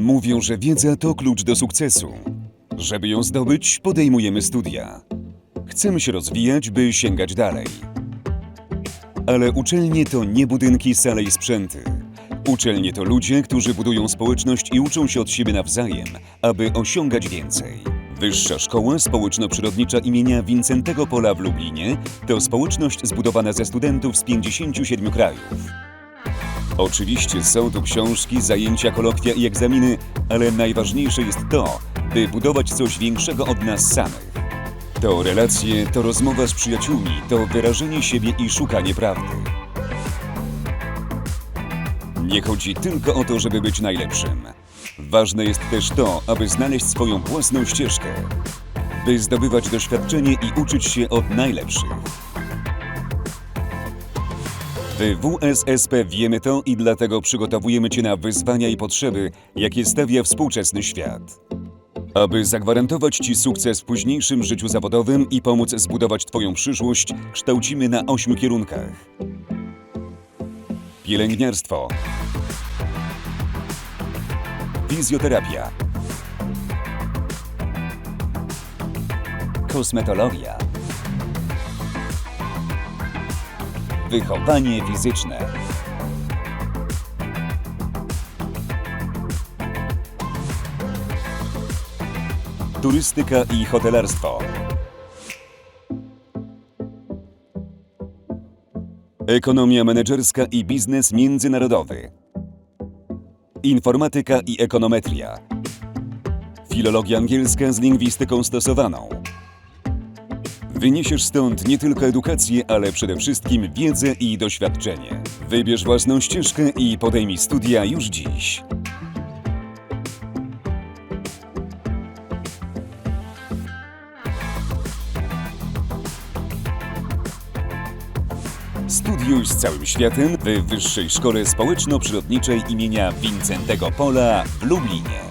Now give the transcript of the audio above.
Mówią, że wiedza to klucz do sukcesu. Żeby ją zdobyć, podejmujemy studia. Chcemy się rozwijać, by sięgać dalej. Ale uczelnie to nie budynki, sale i sprzęty. Uczelnie to ludzie, którzy budują społeczność i uczą się od siebie nawzajem, aby osiągać więcej. Wyższa Szkoła Społeczno-Przyrodnicza imienia Wincentego Pola w Lublinie to społeczność zbudowana ze studentów z 57 krajów. Oczywiście są tu książki, zajęcia, kolokwia i egzaminy, ale najważniejsze jest to, by budować coś większego od nas samych. To relacje, to rozmowa z przyjaciółmi, to wyrażenie siebie i szukanie prawdy. Nie chodzi tylko o to, żeby być najlepszym. Ważne jest też to, aby znaleźć swoją własną ścieżkę, by zdobywać doświadczenie i uczyć się od najlepszych. W WSSP wiemy to i dlatego przygotowujemy Cię na wyzwania i potrzeby, jakie stawia współczesny świat. Aby zagwarantować Ci sukces w późniejszym życiu zawodowym i pomóc zbudować Twoją przyszłość, kształcimy na ośmiu kierunkach. Pielęgniarstwo, fizjoterapia, kosmetologia, wychowanie fizyczne. Turystyka i hotelarstwo. Ekonomia menedżerska i biznes międzynarodowy. Informatyka i ekonometria. Filologia angielska z lingwistyką stosowaną. Wyniesiesz stąd nie tylko edukację, ale przede wszystkim wiedzę i doświadczenie. Wybierz własną ścieżkę i podejmij studia już dziś. Studiuj z całym światem w Wyższej Szkole Społeczno-Przyrodniczej imienia Wincentego Pola w Lublinie.